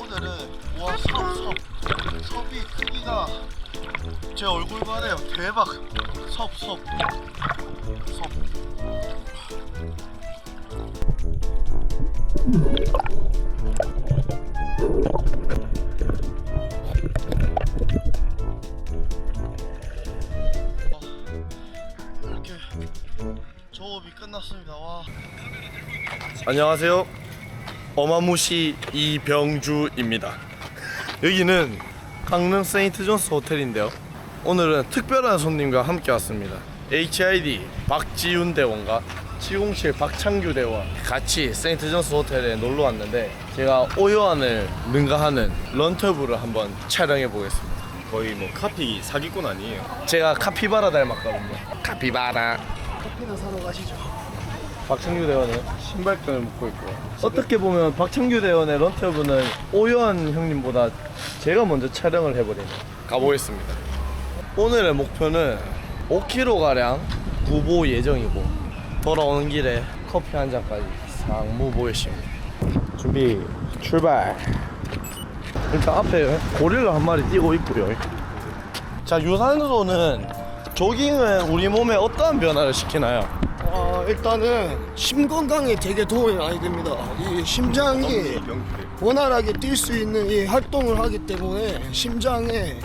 오늘은 와 섭, 섭. 섭이 크기가 제 얼굴만 해요. 대박. 섭, 섭. 섭. 아, 이렇게 조업이 끝났습니다. 와. 안녕하세요. 어마무시 이병주입니다. 여기는 강릉 세인트 존스 호텔인데요. 오늘은 특별한 손님과 함께 왔습니다. HID 박지윤 대원과 707 박창규 대원 같이 세인트 존스 호텔에 놀러 왔는데 제가 오요안을 능가하는 런터브를 한번 촬영해 보겠습니다. 거의 뭐 카피 사기꾼 아니에요? 제가 카피바라 닮았거든요. 카피바라. 커피나 사러 가시죠. 박창규 대원은 신발끈을 묶고 있고 어떻게 보면 박창규 대원의 런터브는 오요한 형님보다 제가 먼저 촬영을 해버리네 가보겠습니다. 오늘의 목표는 5km가량 구보 예정이고 돌아오는 길에 커피 한 잔까지 싹 무 보겠습니다. 준비 출발. 일단 앞에 고릴라 한 마리 뛰고 있고요. 자 유산소는 조깅은 우리 몸에 어떠한 변화를 시키나요? 아, 일단은 심 건강에 되게 도움이 많이 됩니다. 이 심장이 원활하게 뛸 수 있는 이 활동을 하기 때문에 심장의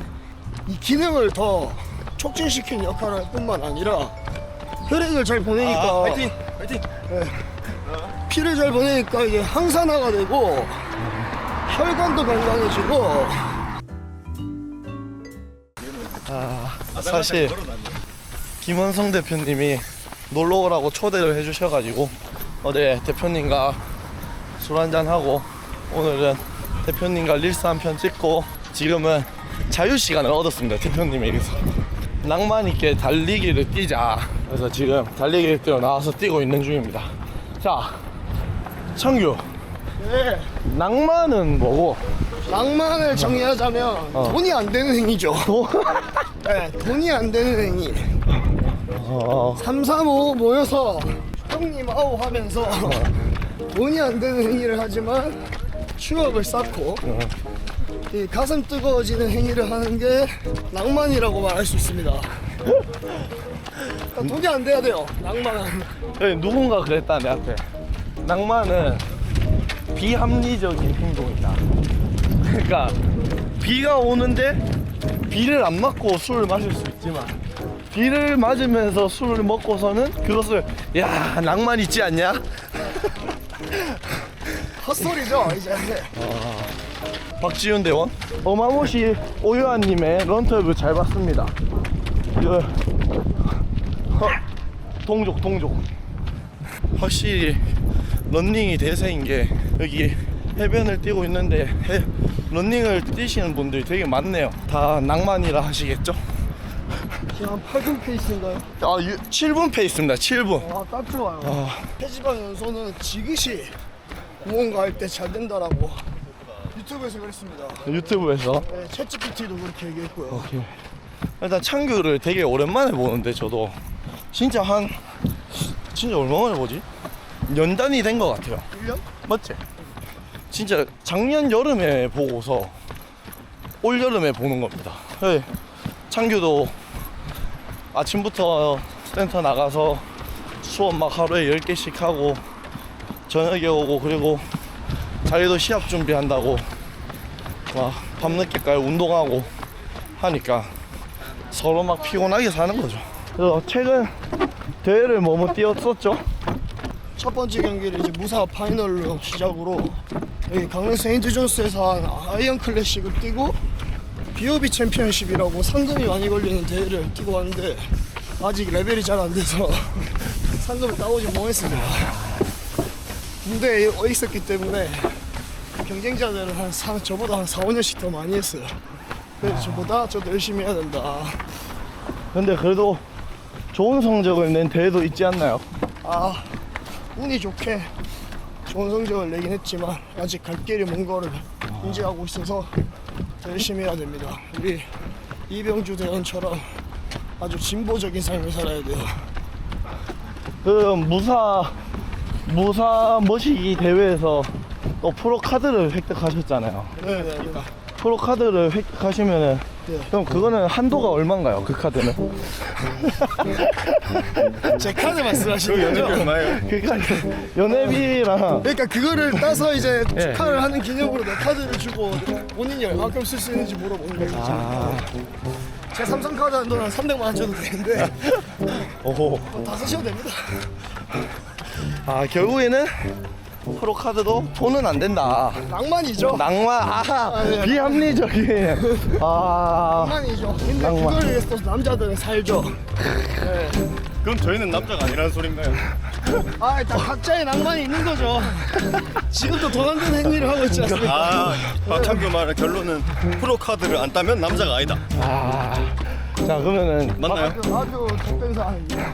이 기능을 더 촉진시키는 역할을 할 뿐만 아니라 혈액을 잘 보내니까 아, 화이팅! 화이팅! 피를 잘 보내니까 이게 항산화가 되고 혈관도 건강해지고 사실 김원성 대표님이 놀러 오라고 초대를 해주셔가지고 어제 대표님과 술 한잔 하고 오늘은 대표님과 릴스 한 편 찍고 지금은 자유 시간을 얻었습니다 대표님에게서 낭만 있게 달리기를 뛰자. 그래서 지금 달리기를 뛰어 나와서 뛰고 있는 중입니다. 자 창규. 네, 낭만은 뭐고? 낭만을 정의하자면 어. 돈이 안 되는 행위죠. 또 네, 돈이 안 되는 행위. 어, 3, 3, 5 모여서 형님 아우 하면서 돈이 안 되는 행위를 하지만 추억을 쌓고 이 가슴 뜨거워지는 행위를 하는 게 낭만이라고 말할 수 있습니다. 돈이 안 돼야 돼요. 낭만은. 예, 누군가 그랬다 내 앞에 낭만은 비합리적인 행동이다 그러니까 비가 오는데 비를 안 맞고 술을 마실 수 있지만 비를 맞으면서 술을 먹고서는 그것을 야 낭만 있지 않냐? 헛소리죠 이제. 박지윤 대원? 어마무시 오유아님의 런터뷰 잘 봤습니다. 그 허, 동족 동족. 확실히 런닝이 대세인 게 여기 해변을 뛰고 있는데 해, 런닝을 뛰시는 분들이 되게 많네요. 다 낭만이라 하시겠죠? 지금 한 8분 페이스인가요? 아 7분 페이스입니다 7분 아, 딱 좋아요. 아, 해지방 연소는 지그시 무언가 할 때 잘 된다라고 유튜브에서 그랬습니다. 유튜브에서 네, 챗GPT도 그렇게 얘기했고요. 오케이. 일단 창규를 되게 오랜만에 보는데 저도 진짜 한 진짜 얼마 만에 보지? 연단이 된 것 같아요. 1년? 맞지? 진짜 작년 여름에 보고서 올 여름에 보는 겁니다. 네. 창규도 아침부터 센터 나가서 수업 막 하루에 10개씩 하고 저녁에 오고 그리고 자기도 시합 준비한다고 막 밤늦게까지 운동하고 하니까 서로 막 피곤하게 사는 거죠. 그래서 최근 대회를 뭐뭐 뛰었었죠? 첫 번째 경기를 이제 무사 파이널로 시작으로 여기 강릉 세인트 존스에서 한 아이언 클래식을 뛰고 비오비 챔피언십이라고 상금이 많이 걸리는 대회를 뛰고 왔는데 아직 레벨이 잘 안 돼서 상금을 따오지 못했습니다. 군대에 있었기 때문에 경쟁자들은 한 사, 저보다 한 4, 5년씩 더 많이 했어요. 그래서 저보다 저도 열심히 해야 된다. 근데 그래도 좋은 성적을 낸 대회도 있지 않나요? 아 운이 좋게 좋은 성적을 내긴 했지만 아직 갈 길이 먼 거를 인지하고 있어서 더 열심히 해야 됩니다. 우리 이병주 대원처럼 아주 진보적인 삶을 살아야 돼요. 그 무사 무사 머시기 대회에서 또 프로 카드를 획득하셨잖아요. 네, 네, 네. 프로 카드를 획득하시면은 네. 그럼 그거는 한도가 얼마인가요? 그 카드는? 제 카드 말씀하시는 연예비 거죠? 얼마예요? 그 카드 연회비랑 그러니까 그거를 따서 이제 예. 축하를 하는 기념으로 내 카드를 주고 본인이 얼마큼 쓸 수 있는지 물어보는 거죠. 아, 제 삼성 카드 한돈 한 300만 원 줘도 되는데 오호. 다 쓰셔도 됩니다. 아 결국에는 프로 카드도 돈은 안 된다. 낭만이죠. 낭만 아 네. 비합리적인 아 낭만이죠. 근데 낭만. 그걸 위해서 또 남자들은 살죠. 네. 그럼 저희는 남자가 아니라는 소린가요? 아, 일단 각자의 낭만이 있는 거죠. 지금도 돈 안 되는 행위를 하고 있지 않습니까? 아 박창규 말의 결론은 프로 카드를 안 따면 남자가 아니다. 아. 자 그러면은 맞나요? 아주 사항입니다.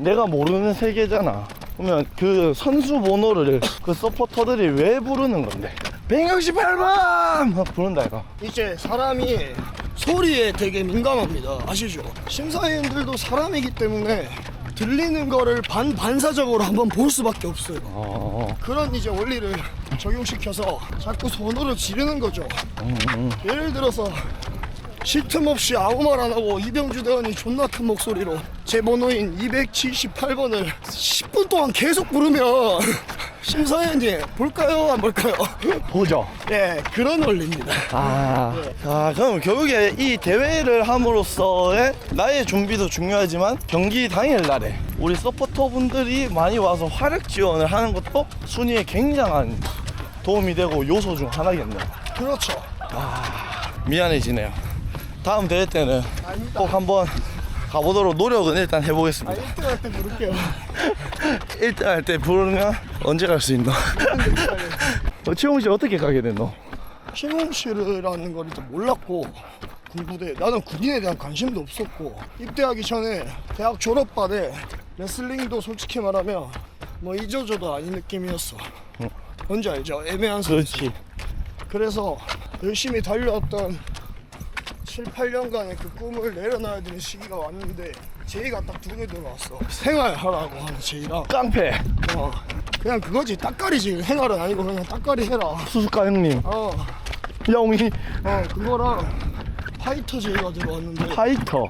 내가 모르는 세계잖아. 그러면 그 선수 번호를 그 서포터들이 왜 부르는 건데? 168번 막 부른다 이거. 이제 사람이 소리에 되게 민감합니다. 아시죠? 심사위원들도 사람이기 때문에 들리는 거를 반 반사적으로 한번 볼 수밖에 없어요. 어. 그런 이제 원리를 적용시켜서 자꾸 선호를 지르는 거죠. 예를 들어서 쉴틈 없이 아무 말 안 하고 이병주 대원이 존나 큰 목소리로 제 번호인 278번을 10분 동안 계속 부르면 심사위원님 볼까요 안 볼까요? 보죠. 네 그런 원리입니다. 아, 자, 그럼 결국에 이 대회를 함으로써의 나의 준비도 중요하지만 경기 당일 날에 우리 서포터 분들이 많이 와서 활약 지원을 하는 것도 순위에 굉장한 도움이 되고 요소 중 하나겠네요. 그렇죠. 미안해지네요. 다음 대회 때는 아닙니다. 꼭 한번 가보도록 노력은 일단 아 해보겠습니다. 1등 할때 부를게요. 1등 할 때 부르면 언제 갈 수 있나? 어, 최홍 씨 어떻게 가게 됐노? 신홍실이라는 걸 일단 몰랐고 군부대 나는 군인에 대한 관심도 없었고 입대하기 전에 대학 졸업반에 레슬링도 솔직히 말하면 뭐 이조저도 아닌 느낌이었어 뭔지 알죠? 애매한 소 그렇지. 그래서 열심히 달려왔던 7, 8년간의 그 꿈을 내려놔야 되는 시기가 왔는데 제의가 딱 두 개 들어왔어. 생활하라고 하는 제의랑. 깡패. 어, 그냥 그거지. 딱가리지. 생활은 아니고 그냥 딱가리 해라. 수수카 형님. 어. 영희 어 그거랑 파이터 제의가 들어왔는데. 파이터.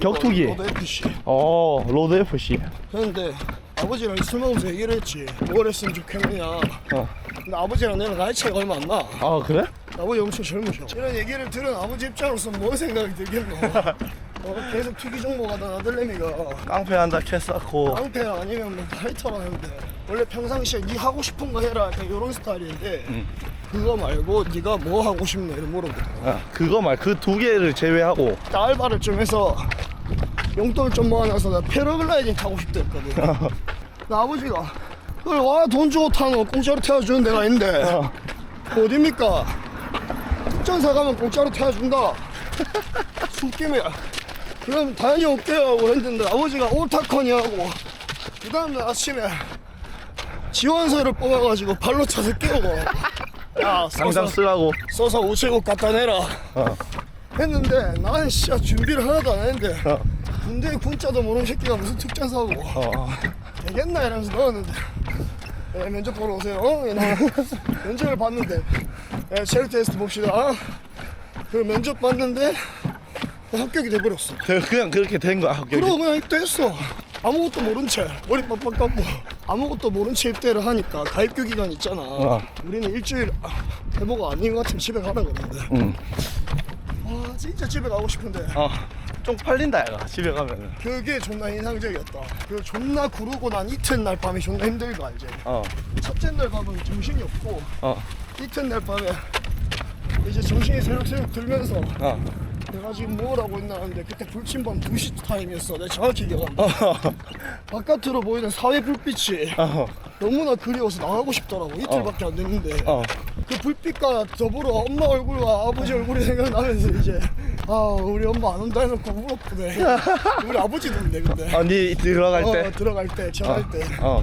격투기. 로드 FC 어 로드 FC 했는데 아버지랑 술 먹으면서 얘기를 했지. 뭘 했으면 좋겠느냐. 어. 근데 아버지랑 내랑 나이 차이가 얼마 안 나. 아 그래? 아버지 엄청 젊으셔. 이런 얘기를 들은 아버지 입장으로서 뭘 생각이 들겠노? 어, 계속 투기 정보 가던 아들내미가. 깡패 한다 캐쌌고. 깡패 아니면 뭐 파이터라 하는데. 원래 평상시에 네 하고 싶은 거 해라 약간 이런 스타일인데 그거 말고 네가 뭐 하고 싶냐 이런 물어보더라 아, 그거 말 그 두 개를 제외하고. 나 알바를 좀 해서 용돈을 좀 모아놔서 나 패러글라이딩 타고 싶다 했거든. 나 아버지가 와돈 주고 타노 공짜로 태워주는 데가 있는데. 어. 어딥니까? 특전사 가면 공짜로 태워준다. 술김이야 그럼 당연히 올게요 하고 했는데 아버지가 오타커니 하고. 그 다음날 아침에 지원서를 뽑아가지고 발로 차서 깨우고. 야 당장 써서, 쓰라고. 써서 우체국 갖다 내라. 어. 했는데 나는 진짜 준비를 하나도 안 했는데 어. 군대 군자도 모르는 새끼가 무슨 특전사고. 어. 되겠나? 이러면서 넣었는데 예, 면접 보러 오세요 어? 이러면 면접을 봤는데 예, 체력 테스트 봅시다 그 면접 봤는데 합격이 돼버렸어 그- 그냥 그렇게 된 거야 합격이. 그러고 그냥 입대했어 아무것도 모른 채 머리 빡빡 감고 아무것도 모른 채 입대를 하니까 가입교 기간 있잖아 어. 우리는 일주일 해보고 아닌 것 같으면 집에 가라 그러는데 응. 와 진짜 집에 가고 싶은데 어. 좀 팔린다 얘가 집에 가면은 그게 존나 인상적이었다. 그 존나 구르고 난 이튿날 밤이 존나 힘들고 알지. 어. 첫째 날 밤은 정신이 없고 어. 이튿날 밤에 이제 정신이 새록새록 들면서 어. 내가 지금 뭘 하고 있나 하는데 그때 불침 밤 2시 타임이었어. 내가 정확히 기억한다. 어. 바깥으로 보이는 사회 불빛이 어. 너무나 그리워서 나가고 싶더라고. 이틀밖에 안 됐는데 어. 그 불빛과 더불어 엄마 얼굴과 아버지 얼굴이 생각나면서 이제 아 우리 엄마 안 온다 해놓고 울었거든. 우리 아버지도 근데 근데. 아 니 들어갈 어, 때. 들어갈 때 전화할 때 어.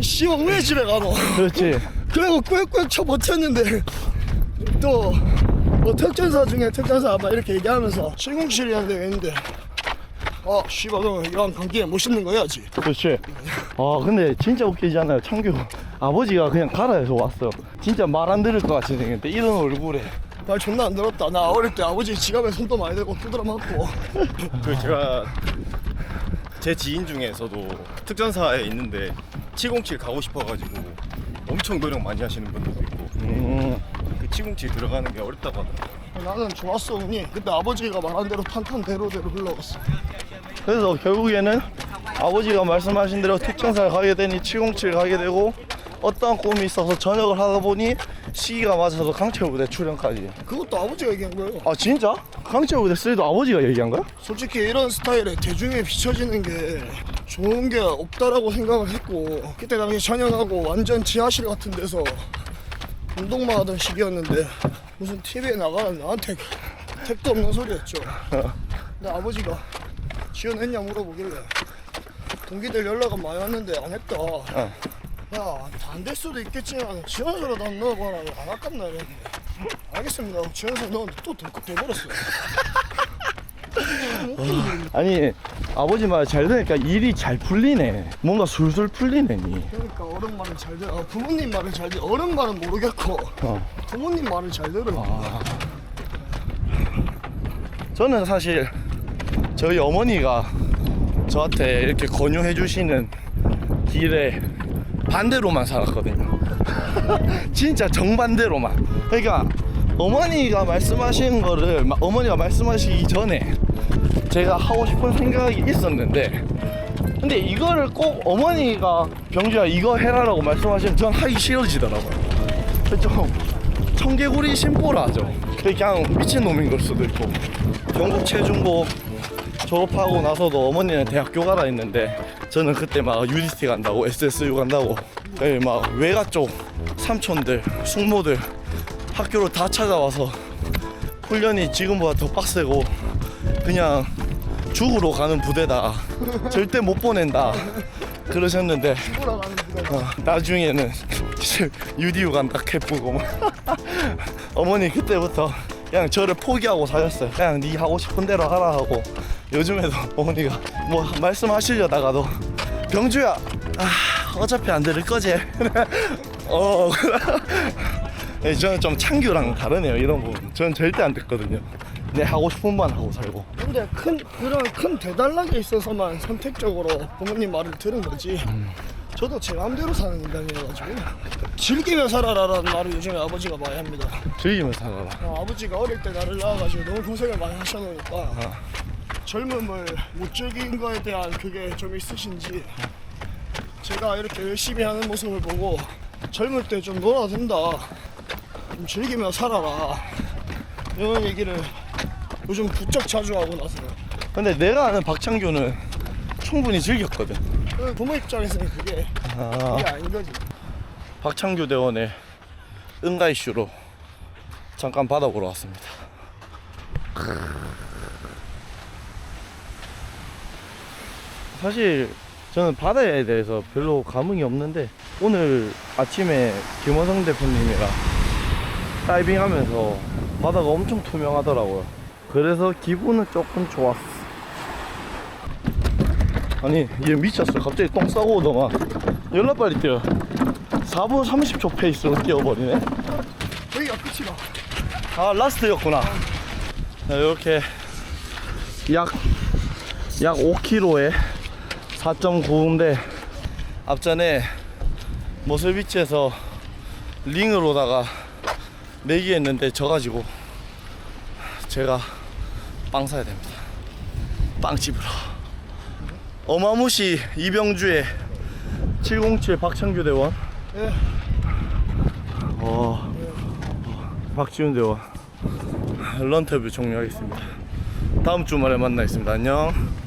씨발 왜 집에 가노 그렇지. 그리고 꾸역꾸역 쳐 버텼는데 또 뭐 특전사 중에 특전사 막 이렇게 얘기하면서 실공실이라는 데 아 씨발 그럼 이왕 감기에 멋있는 거 해야지 그렇지. 아 근데 진짜 웃기지 않아요? 창규 아버지가 그냥 가라 해서 왔어. 진짜 말 안 들을 것 같이 생겼는데 이런 얼굴에. 말 존나 안 들었다 나 어릴 때 아버지 지갑에 손도 많이 대고 두드려 맞고 그 제가 제 지인 중에서도 특전사에 있는데 707 가고 싶어가지고 엄청 노력 많이 하시는 분들도 있고 음. 그 707 들어가는 게 어렵다고 하더라고요. 나는 좋았어 운이 그때 아버지가 말한 대로 탄탄대로대로 흘러갔어 그래서 결국에는 아버지가 말씀하신 대로 특전사를 가게 되니 707 가게 되고 어떠한 꿈이 있어서 전역을 하다 보니 시기가 맞아서 강철부대 출연까지. 그것도 아버지가 얘기한 거예요 아 진짜? 강철부대 쓰리도 아버지가 얘기한 거야? 솔직히 이런 스타일에 대중에 비춰지는 게 좋은 게 없다라고 생각을 했고 그때 당시 전역하고 완전 지하실 같은 데서 운동만 하던 시기였는데 무슨 TV에 나가는 나한테 택도 없는 소리 했죠 근데 아버지가 지원했냐 물어보길래 동기들 연락은 많이 왔는데 안 했다 야안 될 수도 있겠지만 지원서라도 한 넣어봐라 안 아깝나 이랬는데 알겠습니다 하고 지원서 넣었는데 또 덜컥 돼버렸어요 아니 아버지 말잘 들으니까 일이 잘 풀리네. 뭔가 술술 풀리네 니. 그러니까 어른 말을 잘 들어. 어, 부모님 말을 잘 들어. 어른 말은 모르겠고 어. 부모님 말을 잘 들어. 저는 사실 저희 어머니가 저한테 이렇게 권유해 주시는 길에 반대로만 살았거든요. 진짜 정반대로만. 그러니까 어머니가 말씀하시는 거를 마- 어머니가 말씀하시기 전에 제가 하고 싶은 생각이 있었는데 근데 이거를 꼭 어머니가 병주야 이거 해라라고 말씀하시면 전 하기 싫어지더라고요. 좀 청개구리 심보라 하죠. 그냥 미친놈인 걸 수도 있고 경북 체중고 졸업하고 나서도 어머니는 대학교 가라 했는데 저는 그때 막 UDT 간다고 SSU 간다고 예, 막 외가 쪽 삼촌들 숙모들 학교를 다 찾아와서 훈련이 지금보다 더 빡세고 그냥 죽으러 가는 부대다. 절대 못 보낸다. 그러셨는데 어, 나중에는 유디우 간다 캐쁘고 어머니 그때부터 그냥 저를 포기하고 사셨어요. 그냥 네 하고 싶은 대로 하라 하고 요즘에도 어머니가 뭐 말씀하시려다가도 병주야 아, 어차피 안 들을 거지? 어 네, 저는 좀 창규랑 다르네요 이런 부분. 저는 절대 안 듣거든요. 내 하고 싶은 만 하고 살고. 근데 큰 그런 큰 대단락에 있어서만 선택적으로 부모님 말을 들은 거지. 저도 제 마음대로 사는 인간이어가지고 즐기며 살아라라는 말을 요즘에 아버지가 많이 합니다. 즐기면서 살아라. 어, 아버지가 어릴 때 나를 낳아가지고 너무 고생을 많이 하셔놓으니까 젊음을 못 즐긴 거에 대한 그게 좀 있으신지 제가 이렇게 열심히 하는 모습을 보고 젊을 때 좀 놀아도 된다 좀 즐기며 살아라 이런 얘기를 요즘 부쩍 자주 하고 나서 근데 내가 아는 박창규는 충분히 즐겼거든 그 부모 입장에서는 그게 아. 그게 아닌 거지 박창규 대원의 응가 이슈로 잠깐 바다 보러 왔습니다. 사실 저는 바다에 대해서 별로 감흥이 없는데 오늘 아침에 김원성 대표님이랑 다이빙 하면서 바다가 엄청 투명하더라고요. 그래서 기분은 조금 좋았어. 아니 얘 미쳤어. 갑자기 똥 싸고 오더만. 연락 빨리 뛰어. 4분 30초 페이스로 뛰어버리네. 여기가 끝이다 아 라스트였구나. 이렇게 약 약 5km에 4.9인데 앞전에 모슬비치에서 링으로다가 내기했는데 져가지고 제가 빵 사야 됩니다. 빵집으로. 어마무시 이병주의 707 박창규 대원. 예. 어, 박지훈 대원 런터뷰 종료하겠습니다. 다음 주말에 만나겠습니다. 안녕.